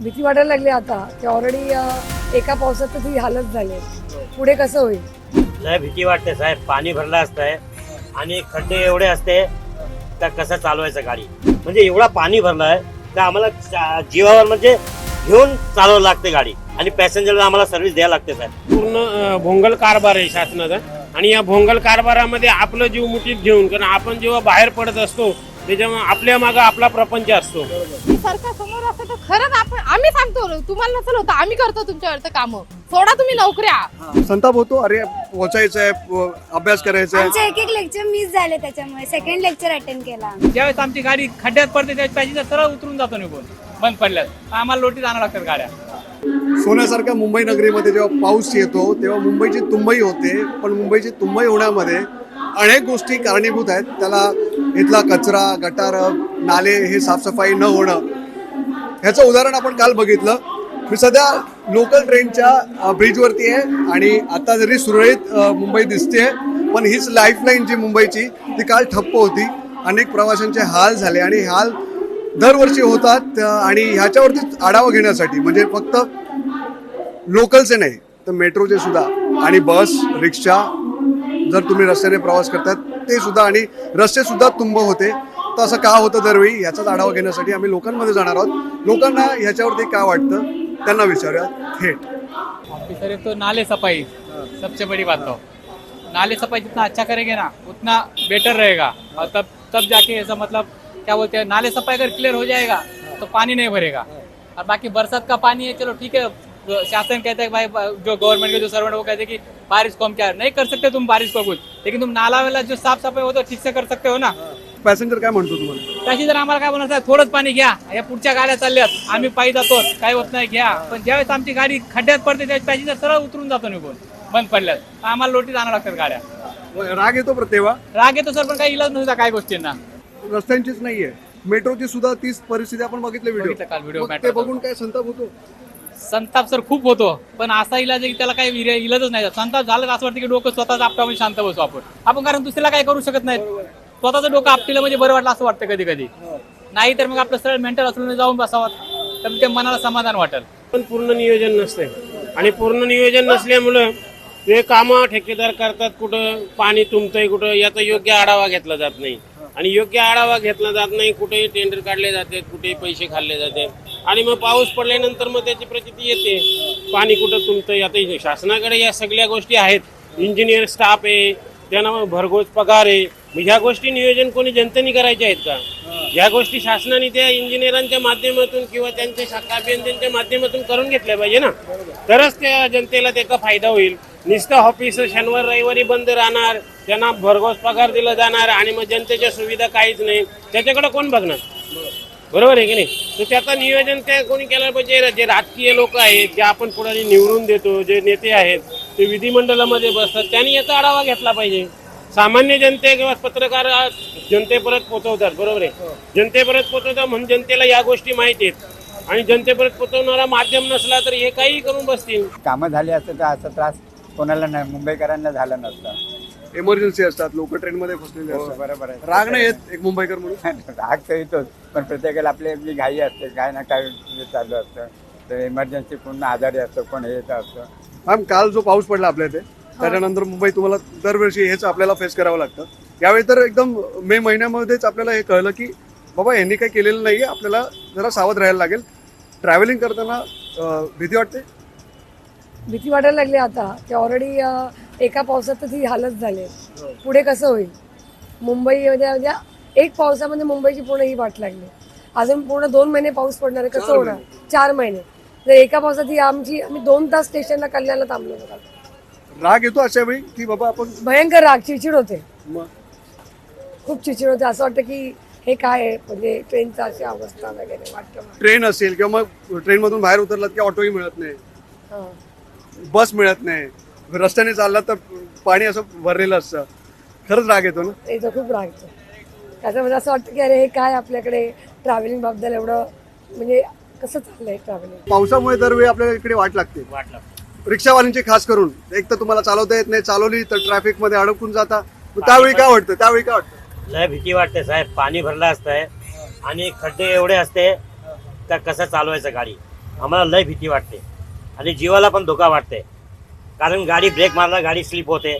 भीती वाटायला लागली आता की ऑलरेडी एका पावसात तर ती हालत झाली. पुढे कसं होईल? लय भीती वाटते साहेब पाणी भरलं असतंय आणि खड्डे एवढे असते का कसं चालवायचं गाडी? म्हणजे एवढा पाणी भरलंय तर आम्हाला जीवावर म्हणजे घेऊन चालवावं लागते गाडी. आणि पॅसेंजरला आम्हाला सर्व्हिस द्यायला लागते साहेब. पूर्ण भोंगल कारभार आहे शासनाचा. आणि या भोंगल कारभारामध्ये आपलं जीव मुठीत घेऊन कारण आपण जेव्हा बाहेर पडत असतो त्याच्यामुळे आपल्या मागे आपला प्रपंच असतो. की सरकार समोर असतं तर खरंच आपण आम्ही सांगतो तुम्हाला नसेल होतं आम्ही करतो तुमच्यावरचं काम. सोडा तुम्ही नोकऱ्या. संताप होतो? अरे पोचायचं आहे अभ्यास करायचा आहे. एक एक लेक्चर मिस झाले त्याच्यामुळे. सेकंड लेक्चर अटेंड केला. ज्यावेळेस आमची गाडी खड्ड्यात पडते त्यावेळेस पॅसेंजर सरळ उतरून जातो निघून. बंद पडल्यास आम्हाला लोटीत आणावं लागतात गाड्या. सोन्यासारख्या मुंबई नगरीमध्ये जेव्हा पाऊस येतो तेव्हा मुंबईची तुंबई होते पण मुंबईची तुंबई होण्यामध्ये अनेक गोष्टी कारणीभूत आहेत. त्याला इथला कचरा गटार नाले हे साफसफाई न होणं. ह्याचं उदाहरण आपण काल बघितलं. मी सध्या लोकल ट्रेनच्या ब्रिजवरती आहे आणि आता जरी सुरळीत मुंबई दिसते पण हीच लाईफलाईन जी मुंबईची ती काल ठप्प होती. अनेक प्रवाशांचे हाल झाले आणि हाल दरवर्षी होतात आणि ह्याच्यावरतीच आढावा घेण्यासाठी म्हणजे फक्त लोकलचे नाही तर मेट्रोचे सुद्धा आणि बस रिक्षा जर तुम्ही रस्त्याने प्रवास करतात ते सुद्धा आणि रस्ते सुद्धा तुंब होते. तर असं का होतं दरवेळी? याचाच आढावा घेण्यासाठी आम्ही लोकांमध्ये जाणार आहोत. लोकांना ह्याच्यावरती काय वाटतं त्यांना विचारूया थेट. ऑफिसर एक तो नाले सफाई. सबसे बड़ी बात तो. नाले सफाई जितना अच्छा करेंगे ना उतना बेटर रहेगा. और तब तब जाके ऐसा मतलब क्या बोलते हैं नाले सफाई अगर क्लियर हो जाएगा तो पानी नहीं भरेगा। और बाकी बरसात का पानी है चलो ठीक है शासन कहता है भाई जो गवर्नमेंट के जो सर्वेंट वो कहते हैं कि बारिश को हम क्या नहीं कर सकते तुम बारिश को कुछ लेकिन तुम नाला वाला जो साफ सफाई हो तो ठीक से कर सकते हो ना। पॅसेंजर काय म्हणतो तुम्हाला? जर आम्हाला काय बोलणार साहेब थोडंच पाणी घ्या या पुढच्या गाड्या चालल्यात आम्ही पायी जातो काही होत नाही घ्या. पण ज्यावेळेस आमची गाडी खड्ड्यात पडते त्यावेळेस पॅसेंजर सरळ उतरून जातो निघून बंद पडल्यात. आम्हाला लोटीत आणावं लागतात गाड्या. राग येतो तेव्हा राग येतो सर पण काही इलाज नव्हता काही गोष्टींना. रस्त्यांचीच नाहीये. मेट्रोची सुद्धा तीच परिस्थिती आपण बघितली बघितलं काल व्हिडिओ ते मेट्रोचा. बघून काय संताप होतो? संताप सर खूप होतो. पण असा इलाज आहे की त्याला काही इला- इलाजच नाही. संताप झालं तर असं वाटतं की डोकं स्वतःच आपटामध्ये शांत बसू आपण. आपण कारण दुसऱ्याला काय करू शकत नाही स्वतःचं डोकं आपटीला म्हणजे बरं वाटलं असं वाटतं कधी कधी नाही तर मग आपलं सरळ मेंटल असलं जाऊन बसावं. तर ते मनाला समाधान वाटेल. पण पूर्ण नियोजन नसते आणि पूर्ण नियोजन नसल्यामुळं ते कामं ठेकेदार करतात कुठं पाणी तुंबतंय कुठं याचा योग्य आढावा घेतला जात नाही. आणि योग्य आढावा घेतला जात नाही कुठेही टेंडर काढले जाते कुठेही पैसे खाल्ले जाते. आणि मग पाऊस पडल्यानंतर मग त्याची प्रचिती येते. पाणी कुठं तुमचं आता शासनाकडे या सगळ्या गोष्टी आहेत. इंजिनियर स्टाफ आहे त्यांना मग भरघोस पगार आहे. मग ह्या गोष्टी नियोजन कोणी जनतेने करायच्या आहेत का? ह्या गोष्टी शासनाने त्या इंजिनियरांच्या माध्यमातून किंवा त्यांच्या शाखा अभियंत्यांच्या माध्यमातून करून घेतल्या पाहिजे ना. तरच त्या जनतेला त्याचा फायदा होईल. नुसतं ऑफिस शनिवार रविवारी बंद राहणार. त्यांना भरघोस पगार दिला जाणार आणि मग जनतेच्या सुविधा काहीच नाही. त्याच्याकडे कोण बघणार? बरोबर आहे की नाही? तर त्याचं नियोजन त्या कोणी केलं पाहिजे? जे राजकीय लोक आहेत जे आपण पुढे निवडून देतो जे नेते आहेत ते विधिमंडळामध्ये बसतात त्यांनी याचा आढावा घेतला पाहिजे. सामान्य जनते किंवा पत्रकार जनतेपर्यंत पोहोचवतात बरोबर आहे? जनतेपर्यंत पोहोचवतात म्हणून जनतेला या गोष्टी माहिती आहेत. आणि जनतेपर्यंत पोहोचवणारा माध्यम नसला तर हे काही करून बसतील. कामं झाली असतं तर असा त्रास कोणाला नाही मुंबईकरांना झाला नसता. इमर्जन्सी असतात लोक ट्रेनमध्ये फसलेले हो असतात. बरोबर आहे. राग नाही येत एक मुंबईकर म्हणून? राग तर येतोच पण प्रत्येकाला आपली आपली घाई असते काय ना काय म्हणजे चालू असतं. तर इमर्जन्सी कोण आजारी असतं कोण हे येत असतं. मॅम काल जो पाऊस पडला आपल्या इथे त्याच्यानंतर मुंबई तुम्हाला दरवर्षी हेच आपल्याला फेस करावं लागतं. यावेळी तर एकदम मे महिन्यामध्येच आपल्याला हे कळलं की बाबा यांनी काही केलेलं नाही आपल्याला जरा सावध राहायला लागेल. ट्रॅव्हलिंग करताना अं, भीती वाटते? भीती वाटायला लागली आता की ऑलरेडी एका पावसात तर ती हालत झाली पुढे कसं होईल? मुंबईमध्ये म्हणजे एक पावसामध्ये मुंबईची पूर्ण ही वाट लागली. अजून पूर्ण दोन महिने पाऊस पडणार आहे कसं होणार? चार महिने. जर एका पावसात ही आमची आम्ही दोन तास स्टेशनला कल्याणला थांबलो होतो. राग येतो अशा वेळी की बाबा आपण भयंकर राग चिडचिड होते. खूप चिडचिड होते. असं वाटतं की हे काय आहे? म्हणजे ट्रेनचं अशी अवस्था वगैरे वाटतं. ट्रेन असेल किंवा मग ट्रेनमधून बाहेर उतरलात की ऑटोही मिळत नाही. हां. बस मिळत नाही. रस्त्याने चाललात तर पाणी असं भरलेलं असतं. खरंच राग येतो ना? येतो खूप राग येतो. त्याच्यामध्ये असं वाटतं की अरे हे काय आपल्याकडे ट्रॅव्हलिंगबद्दल एवढं म्हणजे कसं चाललंय ट्रॅव्हलिंग पावसामुळे दरवेळी आपल्याला इकडे वाट लागते. वाटलं रिक्षावाल्यांची खास करून एक तर तुम्हाला चालवता येत नाही चालवली तर ट्रॅफिकमध्ये अडकून जाता. मग त्यावेळी काय वाटतं? त्यावेळी काय वाटतं? लय भीती वाटते साहेब पाणी भरलं असतंय आणि खड्डे एवढे असते का कसं चालवायचं गाडी? आम्हाला लय भीती वाटते आणि जीवाला पण धोका वाटते. कारण गाडी ब्रेक मारला गाडी स्लिप होते.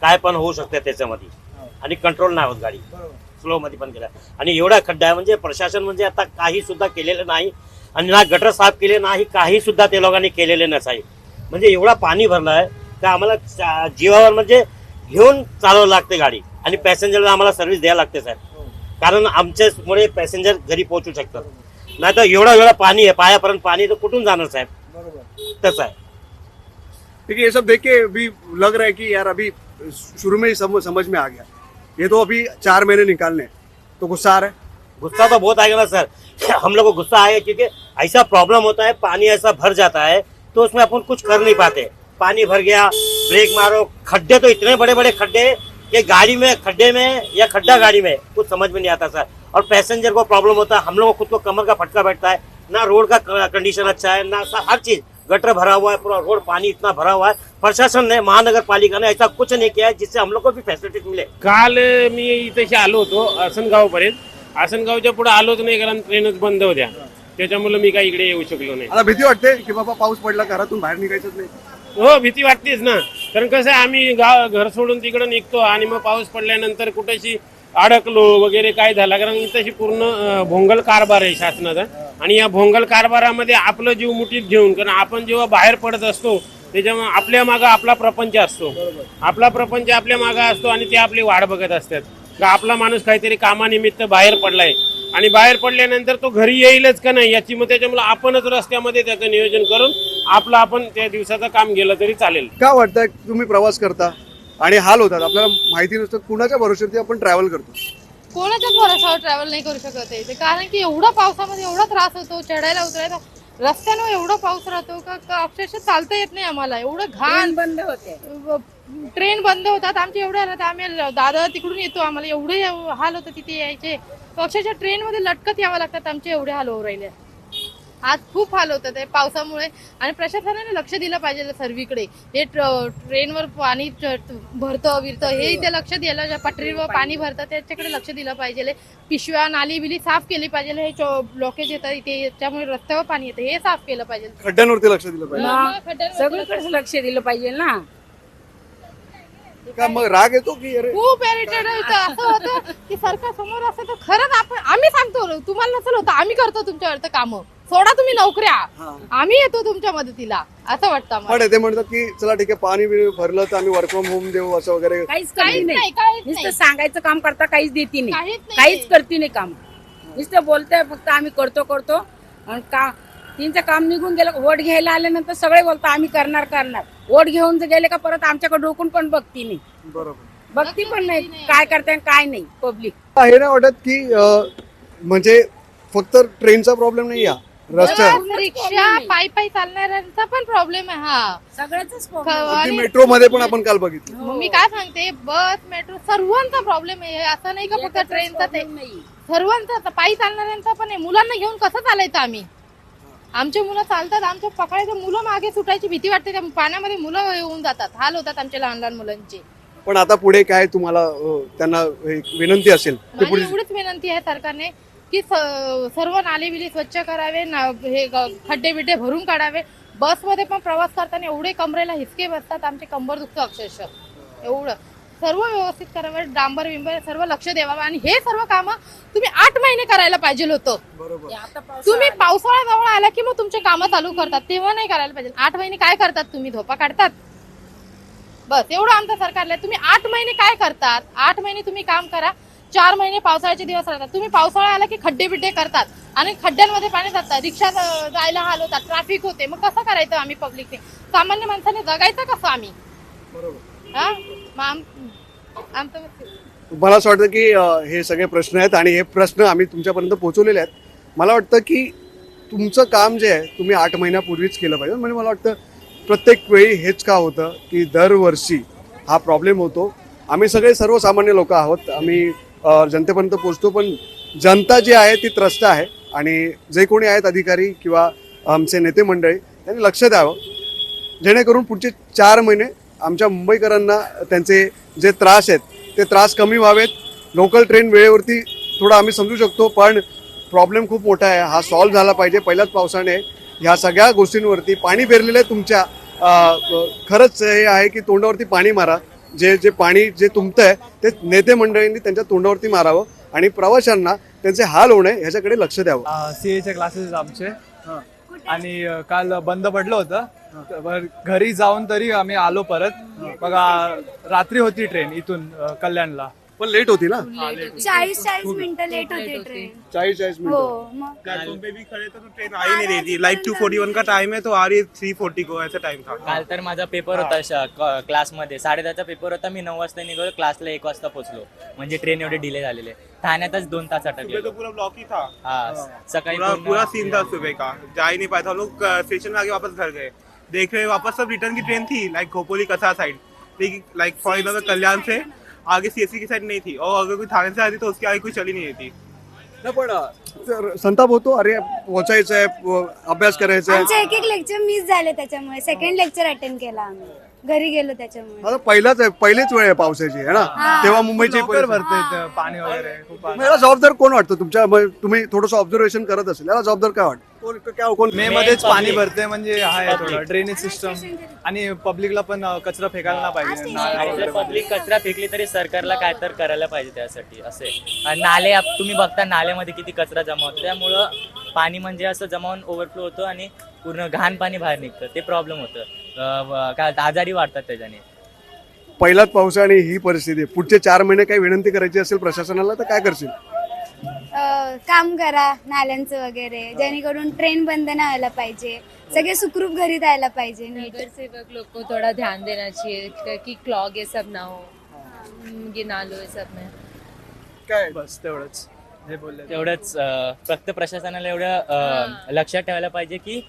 काय पण होऊ शकते त्याच्यामध्ये. आणि कंट्रोल नाही होत गाडी. स्लो मध्ये पण गेला. आणि एवढा खड्डा आहे म्हणजे प्रशासन म्हणजे आता काही सुद्धा केलेलं नाही. आणि ना गटर साफ केले नाही काही सुद्धा ते लोकांनी केलेले नसाई म्हणजे एवढा पाणी भरलं आहे का आम्हाला जीवावर म्हणजे घेऊन चालवावं लागते गाडी. आणि पॅसेंजरला आम्हाला सर्व्हिस द्यायला लागते साहेब. कारण आमच्यामुळे पॅसेंजर घरी पोहोचू शकतात. नाही तर एवढा एवढा पाणी आहे पायापर्यंत पाणी तर कुठून जाणार साहेब? तसं आहे. है ये सब देख के भी लग रहा है कि यार अभी शुरू में ही सम, समझ में आ गया। ये तो अभी चार महीने निकालने तो गुस्सा आ रहा है। गुस्सा तो बहुत आएगा ना सर। हम लोग को गुस्सा आएगा क्योंकि ऐसा प्रॉब्लम होता है पानी ऐसा भर जाता है तो उसमें अपन कुछ कर नहीं पाते। पानी भर गया ब्रेक मारो खड्डे तो इतने बड़े बड़े खड्डे कि गाड़ी में खड्डे में या खड्डा गाड़ी में कुछ समझ में नहीं आता सर। और पैसेंजर को प्रॉब्लम होता है हम लोग को खुद को कमर का फटका बैठता है। ना रोड का कंडीशन अच्छा है ना हर चीज़। गटर भरा हुआ है पूरा रोड पानी इतना भरा हुआ है। प्रशासन ने महानगर पालिका ने ऐसा कुछ नहीं किया है जिससे हम लोग को भी फैसिलिटीज मिले। काल मी इथेशी आलो होतो आसनगाव पर्यंत आसनगावच्या पुढे आलोच नाही कारण ट्रेनच बंद होत्या. त्याच्यामुळे मी काही इकडे येऊ शकलो नाही. आता भीती वाटते की बाबा पाऊस पडला घरातून बाहेर निघायचंच नाही. हो भीती वाटतेच ना. कारण कसं आहे आम्ही गाव घर सोडून तिकडे निघतो आणि मग पाऊस पडल्यानंतर कुठेशी अडकलो वगैरे काय झाला कारण इथंशी पूर्ण अं, भोंगल कारभार आहे शासनाचा. आणि या भोंगल कारभारामध्ये आपलं जीव मुठीत घेऊन कारण आपण जेव्हा बाहेर पडत असतो त्याच्यामुळे आपल्या मागं आपला प्रपंच असतो. आपला प्रपंच आपल्या मागं असतो आणि ते आपली वाट बघत असतात. का आपला माणूस काहीतरी कामानिमित्त बाहेर पडलाय. आणि बाहेर पडल्यानंतर तो घरी येईलच का नाही याची मग त्याच्यामुळे आपणच रस्त्यामध्ये त्याचं नियोजन करून आपलं आपण त्या दिवसाचं काम गेलं तरी चालेल. का वाटतं तुम्ही प्रवास करता आणि हाल होतात? आपल्याला माहिती नसतं कुणाच्या भरोश्यावरती आपण ट्रॅव्हल करतो? कोणाच्याच भरोशावर ट्रॅव्हल नाही करू शकत आहे कारण की एवढा पावसामध्ये एवढा त्रास होतो चढायला उतरायला. रस्त्यानं एवढा पाऊस राहतो का का अक्षरशः चालता येत नाही आम्हाला. एवढं घाण. बंद होते. ट्रेन बंद होतात. आमचे एवढे हाल होतात आम्ही दादा तिकडून येतो आम्हाला. एवढे हाल होतं तिथे यायचे. अक्षरशः ट्रेन मध्ये लटकत यावं लागतात. आमचे एवढे हाल होऊ राहिले. आज खूप हाल होतात आहे पावसामुळे. आणि प्रशासनाने लक्ष दिलं पाहिजे सर्वीकडे. हे ट्र- ट्रेनवर पाणी भरतं विरतं हे इथे लक्ष द्यायला ज्या पटरीवर पाणी भरतं त्याच्याकडे लक्ष दिलं पाहिजे. पिशव्या नाली बिली साफ केली पाहिजे. हे ब्लॉकेज येतात इथे त्यामुळे रस्त्यावर पाणी येतं. हे साफ केलं पाहिजे. खड्ड्यांवरती लक्ष दिलं पाहिजे. सगळीकडे लक्ष दिलं पाहिजे ना. का मग राग येतो की अरे? खूप इरिटेड होतं. असं होतं की सरकार समोर असं तर खरंच आपण आम्ही सांगतो तुम्हाला नसेल होतं आम्ही करतो तुमच्यावरचं काम. सोडा तुम्ही नोकऱ्या. आम्ही येतो तुमच्या मदतीला. असं वाटतं आम्हाला. पण ते म्हणतात की चला ठीक आहे पाणी बिणी भरलं तर आम्ही वर्क फ्रॉम होम देऊ असं वगैरे. काहीच काहीच करती नाही. नाही काहीच नुसतं नाही. सांगायचं काम करता काहीच देती नाही. काहीच नाही. काहीच करती नाही काम. नुसतं बोलतंय फक्त आम्ही करतो करतो. आणि का तिचं काम निघून गेलं वोट घ्यायला आल्यानंतर सगळे बोलतो आम्ही करणार करणार. वोट घेऊन जर गेले का परत आमच्याकडे डोकून पण बघती नाही. बरोबर. बघती पण नाही काय करते आणि काय नाही पब्लिक हे नाही वाटत की अं, म्हणजे फक्त ट्रेनचा प्रॉब्लेम नाही या रिक्षा पायी पायी चालणाऱ्यांचा पण प्रॉब्लेम आहे हा. सगळ्याच क- अगदी आणि मेट्रो मध्ये पण आपण काल बघितलं. मग मी काय सांगते बस मेट्रो सर्वांचा प्रॉब्लेम आहे. असं नाही का फक्त ट्रेनचा ते सर्वांचा आता पायी चालणाऱ्यांचा पण आहे. मुलांना घेऊन कसं चालायचं आम्ही? आमचे मुलं चालतात. आमच्या पकडायचं. मुलं मागे सुटायची भीती वाटते. त्या पाण्यामध्ये मुलं येऊन जातात. हाल होतात आमच्या लहान लहान मुलांचे. पण आता पुढे काय तुम्हाला अं, त्यांना एक विनंती असेल ते माझी पुढे एवढीच विनंती आहे सरकारने. की स- सर्व नाले बिले स्वच्छ करावे ना- हे खड्डे बिड्डे भरून काढावे. बसमध्ये पण प्रवास करताना एवढे कमरेला हिसके बसतात आमचे कंबर दुखतं अक्षरशः. एवढं. सर्व व्यवस्थित करावं डांबर बिंबर सर्व लक्ष द्यावं आणि हे सर्व कामं तुम्ही आठ महिने करायला पाहिजे होतं. तुम्ही पावसाळा जवळ आला. की मग तुमचे कामं चालू करतात. तेव्हा नाही करायला पाहिजे. आठ महिने काय करतात? तुम्ही धोपा काढतात. बस एवढं आमचं सरकारला. तुम्ही आठ महिने काय करतात? आठ महिने तुम्ही काम करा. चार महिने पावसाळ्याचे दिवस राहतात. तुम्ही पावसाळा आला की खड्डे बिड्डे करतात आणि खड्ड्यांमध्ये पाणी जातात रिक्षा जायला हाल होतात ट्रॅफिक होते. मग कसं करायचं आम्ही पब्लिकने सामान्य माणसाने जगायचं कसं आम्ही? हा? मग आम- आमचं मला असं वाटतं की हे सगळे प्रश्न आहेत आणि हे प्रश्न आम्ही तुमच्यापर्यंत पोहोचवलेले आहेत. मला वाटतं की तुमचं काम जे आहे तुम्ही आठ महिन्यापूर्वीच केलं पाहिजे. म्हणजे मला वाटतं प्रत्येक वेळी हेच का होतं की दरवर्षी हा प्रॉब्लेम होतो. आम्ही सगळे सर्वसामान्य लोक आहोत. आम्ही जनतेपर्यंत पोचतो पण जनता जी आहे ती त्रस्त आहे. आणि जे कोणी आहेत अधिकारी किंवा आमचे नेते मंडळी त्यांनी लक्ष द्यावं. जेणेकरून पुढचे चार महिने आमच्या मुंबईकरांना त्यांचे जे त्रास आहेत ते त्रास कमी व्हावेत. लोकल ट्रेन वेळेवरती थोडं आम्ही समजू शकतो पण प्रॉब्लेम खूप मोठा आहे. हा सॉल्व्ह झाला पाहिजे. पहिल्याच पावसाने ह्या सगळ्या गोष्टींवरती पाणी पेरलेलं आहे तुमच्या खरंच हे आहे की तोंडावरती पाणी मारा. जे जे पाणी जे तुमतंय ते नेते मंडळींनी त्यांच्या तोंडावरती मारावं आणि प्रवाशांना त्यांचे हाल होणे ह्याच्याकडे लक्ष द्यावं. सीएचे क्लासेस आमचे. आणि अ, काल बंद पडलं होतं. तर घरी जाऊन तरी आम्ही आलो परत. बघा रात्री होती ट्रेन इथून अ, कल्याणला. पण लेट होती ना? चाळीस चाळीस मिनिटं लेट होती ट्रेन चाळीस चाळीस हो मिनिटं मग. प्लेटफॉर्म पे भी खड़े थे तो ट्रेन आ ही नहीं रही थी लाइक टू फोर्टी वन का टाइम है तो आ रही थ्री फोर्टी को ऐसा टाइम था काल तर माझा पेपर होता श- क- क्लासमध्ये साडेदहाचा पेपर होता मी नऊ वाजता निघालो क्लासला एक वाजता पोहोचलो. म्हणजे ट्रेन एवढे डिले झालेले. ठाण्यातच दोन तास सुबह अटकले तो पूरा ब्लॉक ही था. हा सकाळी पूरा पूर्ण- पूरा सीन था सुबह का. जा ही नहीं पाया था हम लोग स्टेशन में आके वापस घर गए. देख रहे वापस सब रिटर्न की ट्रेन थी. लाइक खोपोली कसा side like for example Kalyan से आगे सीएससी की साइड नहीं थी और अगर कोई थाने से आती तो उसकी आगे कोई चली नहीं थी पण अ, संताप होतो अरे पोचायचं आहे अभ्यास करायचा आहे। आमचे एक एक लेक्चर मिस झाले त्याच्यामुळे. सेकंड लेक्चर अटेंड केला आम्ही. घरी गेलो त्याच्यामुळे. आता पहिलाच आहे पहिलीच वेळ आहे पावसाची आहे ना? तेव्हा मुंबईची लवकर परिस्थिती- भरते इथं पाणी वगैरे खूप मग याला जबाबदार कोण वाटतं? तुमच्या मग तुम्ही थोडंसं ऑब्झर्वेशन करत असेल याला जबाबदार काय वाटतं? कोण काय कोण मे मध्येच पाणी. भरते म्हणजे आहे थोडं ड्रेनेज सिस्टम आणि पब्लिकला पण अ, कचरा फेकायला नाही पाहिजे. आणि वगैरे. पब्लिक कचरा फेकली तरी सरकारला काय तर करायला पाहिजे त्यासाठी असे. आणि नाले आप- तुम्ही बघता नाल्यामध्ये किती कचरा जमा होतो. त्यामुळं पाणी म्हणजे असं जमावून ओव्हरफ्लो होतं आणि पूर्ण घाण पाणी बाहेर निघतं. ते प्रॉब्लेम होतं. काय आजारी वाढतात त्याच्याने. पहिलाच पाऊस आणि ही परिस्थिती आहे. पुढचे चार महिने काही विनंती करायची असेल प्रशासनाला तर काय करशील? अ, काम करा नाल्यांचं वगैरे जेणेकरून ट्रेन बंद नाही व्हायला पाहिजे. सगळे सुखरूप घरी जायला पाहिजे नीट. नगरसेवक लोग को थोड़ा ध्यान देना चाहिए कि क्लॉग ये सब ना हो. ये नालो ये सब में काय? बस तेवढंच. हे बोलले. तेवढंच अं, फक्त प्रशासनाला एवढं अं, लक्षात ठेवायला पाहिजे की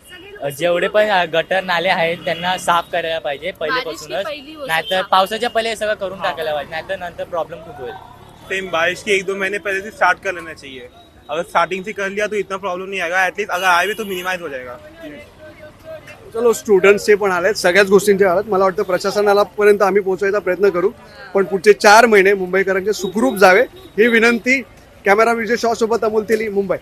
अं, जेवढे पण अं, गटर नाले आहेत त्यांना साफ करायला पाहिजे पहिलेपासूनच. पहिली गोष्ट नाहीतर साफ. पावसाच्या पहिले हे सगळं करून टाकायला पाहिजे नाहीतर नंतर प्रॉब्लेम खूप होईल. सेम बारिश के एक दो महीने पहले से स्टार्ट कर लेना चाहिए। अगर स्टार्टिंग से कर लिया तो इतना प्रॉब्लम नहीं आएगा एटलीस्ट अगर आए भी तो मिनिमाइज हो जाएगा। चलो स्टुडंट्सचे पण आलेत सगळ्याच गोष्टींचे आलेत. मला वाटतं प्रशासनाला पर्यंत आम्ही पोहोचवायचा प्रयत्न करू. पण पुढचे चार महिने मुंबईकरांचे सुखरूप जावे ही विनंती कॅमेरा विजय शॉ सोबत अमोल तेली मुंबई.